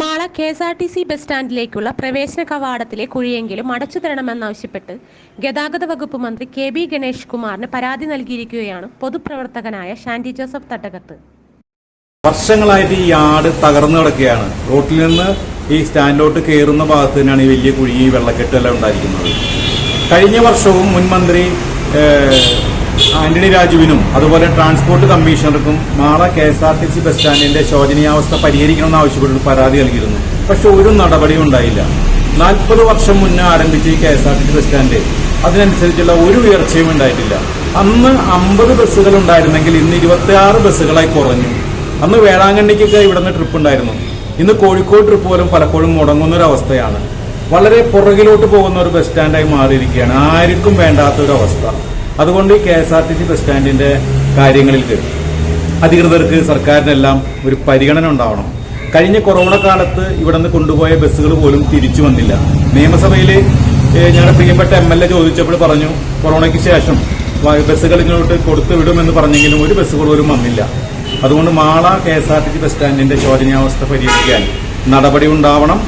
Mala K S R T C bus സ്റ്റാൻഡിലേക്കുള്ള പ്രവേശന കവാടത്തിലെ കുഴിയെങ്കിലും അടച്ചു തരണമെന്നാവശ്യപ്പെട്ട് ഗതാഗത വകുപ്പ് മന്ത്രി കെ ബി ഗണേഷ് കുമാറിന് പരാതി നൽകിയിരിക്കുകയാണ് പൊതുപ്രവർത്തകനായ ഷാൻഡി ജോസഫ് തട്ടകത്ത്. വർഷങ്ങളായിട്ട് ഈ യാർഡ് തകർന്നു കിടക്കുകയാണ്. റോട്ടിൽ നിന്ന് ഈ സ്റ്റാൻഡിലോട്ട് കയറുന്ന ഭാഗത്ത് തന്നെയാണ് ഈ വലിയ കുഴി ഈ വെള്ളക്കെട്ടെല്ലാം ഉണ്ടായിരിക്കുന്നത്. കഴിഞ്ഞ വർഷവും മുൻ മന്ത്രി ആന്റണി രാജുവിനും അതുപോലെ ട്രാൻസ്പോർട്ട് കമ്മീഷണർക്കും നാളെ K S R T C bus സ്റ്റാൻഡിന്റെ ശോചനീയാവസ്ഥ പരിഹരിക്കണമെന്ന് ആവശ്യപ്പെട്ട് പരാതി നൽകിയിരുന്നു. പക്ഷെ ഒരു നടപടിയും ഉണ്ടായില്ല. നാൽപ്പത് വർഷം മുന്നേ ആരംഭിച്ച ഈ K S R T C bus stand അതിനനുസരിച്ചുള്ള ഒരു ഉയർച്ചയും ഉണ്ടായിട്ടില്ല. അന്ന് അമ്പത് ബസ്സുകൾ ഉണ്ടായിരുന്നെങ്കിൽ ഇന്ന് ഇരുപത്തി ആറ് ബസ്സുകളായി കുറഞ്ഞു. അന്ന് വേളാങ്കണ്ണിക്കൊക്കെ ഇവിടുന്ന് ട്രിപ്പ് ഉണ്ടായിരുന്നു. ഇന്ന് കോഴിക്കോട് ട്രിപ്പ് പോലും പലപ്പോഴും മുടങ്ങുന്ന ഒരു അവസ്ഥയാണ് വളരെ പുറകിലോട്ട് പോകുന്ന ഒരു ബസ് സ്റ്റാൻഡായി മാറിയിരിക്കുകയാണ്. ആർക്കും വേണ്ടാത്ത ഒരു അവസ്ഥ അതുകൊണ്ട് ഈ K S R T C bus സ്റ്റാൻഡിന്റെ കാര്യങ്ങളിൽ അധികൃതർക്ക് സർക്കാരിനെല്ലാം ഒരു പരിഗണന ഉണ്ടാവണം. കഴിഞ്ഞ കൊറോണ കാലത്ത് ഇവിടെ നിന്ന് കൊണ്ടുപോയ ബസ്സുകൾ പോലും തിരിച്ചു വന്നില്ല. നിയമസഭയിൽ ഞങ്ങളുടെ പ്രിയപ്പെട്ട എം എൽ എ ചോദിച്ചപ്പോൾ പറഞ്ഞു കൊറോണയ്ക്ക് ശേഷം ബസ്സുകൾ ഇങ്ങോട്ട് കൊടുത്തു വിടുമെന്ന് പറഞ്ഞെങ്കിലും ഒരു ബസ്സുകൾ പോലും വന്നില്ല. അതുകൊണ്ട് Mala K S R T C bus സ്റ്റാൻഡിന്റെ ശോചനീയാവസ്ഥ പരിഹരിക്കാൻ നടപടി ഉണ്ടാവണം.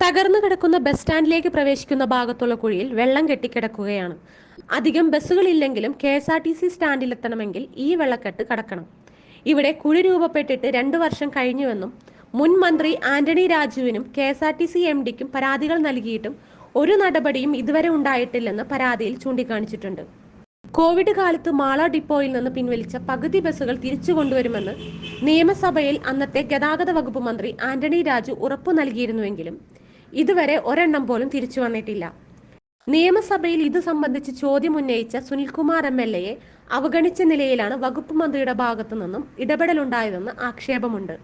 തകർന്നു കിടക്കുന്ന ബസ് സ്റ്റാൻഡിലേക്ക് പ്രവേശിക്കുന്ന ഭാഗത്തുള്ള കുഴിയിൽ വെള്ളം കെട്ടിക്കിടക്കുകയാണ്. അധികം ബസ്സുകളില്ലെങ്കിലും K S R T C സ്റ്റാൻഡിലെത്തണമെങ്കിൽ ഈ വെള്ളക്കെട്ട് കടക്കണം. ഇവിടെ കുഴി രൂപപ്പെട്ടിട്ട് രണ്ടു വർഷം കഴിഞ്ഞുവെന്നും മുൻ മന്ത്രി Antony രാജുവിനും K S R T C M ഡിക്കും പരാതികൾ നൽകിയിട്ടും ഒരു നടപടിയും ഇതുവരെ ഉണ്ടായിട്ടില്ലെന്ന് പരാതിയിൽ ചൂണ്ടിക്കാണിച്ചിട്ടുണ്ട്. കോവിഡ് കാലത്ത് മാള ഡിപ്പോയിൽ നിന്ന് പിൻവലിച്ച പകുതി ബസ്സുകൾ തിരിച്ചു കൊണ്ടുവരുമെന്ന് നിയമസഭയിൽ അന്നത്തെ ഗതാഗത വകുപ്പ് മന്ത്രി ആന്റണി രാജു ഉറപ്പു നൽകിയിരുന്നുവെങ്കിലും ഇതുവരെ ഒരെണ്ണം പോലും തിരിച്ചു വന്നിട്ടില്ല. നിയമസഭയിൽ ഇത് സംബന്ധിച്ച് ചോദ്യം ഉന്നയിച്ച സുനിൽകുമാർ എം എൽ എയെ അവഗണിച്ച നിലയിലാണ് വകുപ്പ് മന്ത്രിയുടെ ഭാഗത്തു നിന്നും ഇടപെടലുണ്ടായതെന്ന് ആക്ഷേപമുണ്ട്.